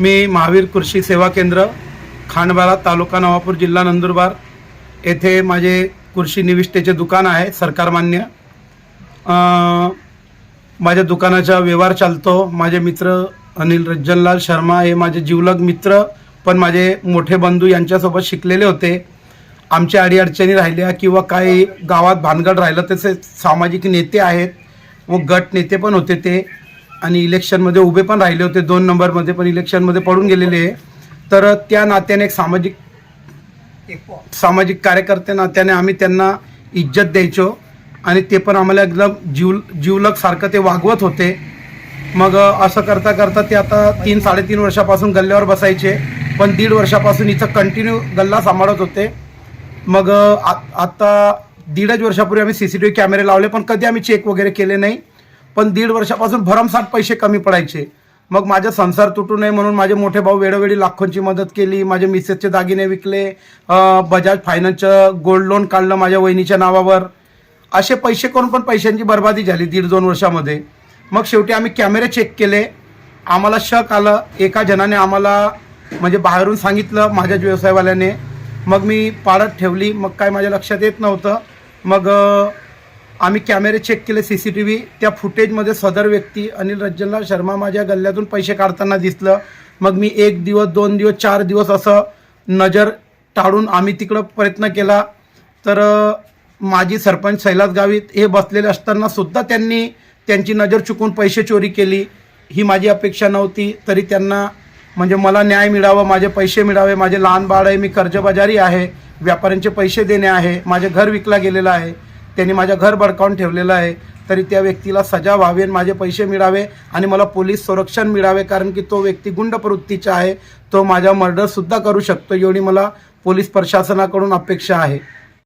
मी महावीर कृषी सेवा केंद्र खांडबारा तालुका नवापूर जिल्हा नंदुरबार येथे माझे कृषी निविष्ठेचे दुकान आहे सरकारमान्य. माझ्या दुकानाचा व्यवहार चालतो. माझे मित्र अनिल रज्जनलाल शर्मा हे माझे जिवलग मित्र पण माझे मोठे बंधू यांच्यासोबत शिकलेले होते. आमच्या अडीअडचणी राहिल्या किंवा काही गावात भानगड राहिलं तसे सामाजिक नेते आहेत व गट नेते पण होते ते. आणि इलेक्शनमध्ये उभे पण राहिले होते दोन नंबरमध्ये पण इलेक्शनमध्ये पडून गेलेले आहे. तर त्या नात्याने एक सामाजिक सामाजिक कार्यकर्ते नात्याने आम्ही त्यांना इज्जत द्यायचो आणि ते पण आम्हाला एकदम जीव जीवलक सारखं ते वागवत होते. मग असं करता करता ते आता तीन साडेतीन वर्षापासून गल्ल्यावर बसायचे पण दीड वर्षापासून इथं कंटिन्यू गल्ला सांभाळत होते. मग आ- आता दीडच वर्षापूर्वी आम्ही सी सी टी व्ही कॅमेरे लावले पण कधी आम्ही चेक वगैरे केले नाही. पण दीड वर्षापासून भरमसाठ पैसे कमी पडायचे. मग माझा संसार तुटू नये म्हणून माझे मोठे भाऊ वेळोवेळी लाखोंची मदत केली माझे मिसेसचे दागिने विकले बजाज फायनान्सचं गोल्ड लोन काढलं माझ्या वहिनीच्या नावावर. असे पैसे करून पण पैशांची बर्बादी झाली दीड दोन वर्षामध्ये. मग शेवटी आम्ही कॅमेरे चेक केले. आम्हाला शक आलं. एका जणाने आम्हाला म्हणजे बाहेरून सांगितलं माझ्याच व्यवसायवाल्याने. मग मी पाळत ठेवली. मग काय माझ्या लक्षात येत नव्हतं. मग आम्ही कॅमेरे चेक केले सी सी टी व्ही त्या फुटेजमध्ये सदर व्यक्ती अनिल रज्जनलाल शर्मा माझ्या गल्ल्यातून पैसे काढताना दिसलं. मग मी एक दिवस दोन दिवस चार दिवस असं नजर टाळून आम्ही तिकडं प्रयत्न केला. तर माजी सरपंच सैलास गावित हे बसलेले असताना सुद्धा त्यांनी त्यांची नजर चुकून पैसे चोरी केली. ही माझी अपेक्षा नव्हती तरी त्यांना म्हणजे मला न्याय मिळावं माझे पैसे मिळावे माझे लहान बाळ आहे मी कर्जबाजारी आहे व्यापाऱ्यांचे पैसे देणे आहे माझे घर विकला गेलेलं आहे. त्यांनी माझं घर बडकावून ठेवलेलं आहे. तरी त्या व्यक्तीला सजा व्हावी आणि माझे पैसे मिळावे आणि मला पोलीस संरक्षण मिळावे कारण की तो व्यक्ती गुंड प्रवृत्तीचा आहे. तो माझ्या मर्डरसुद्धा करू शकतो एवढी मला पोलीस प्रशासनाकडून अपेक्षा आहे.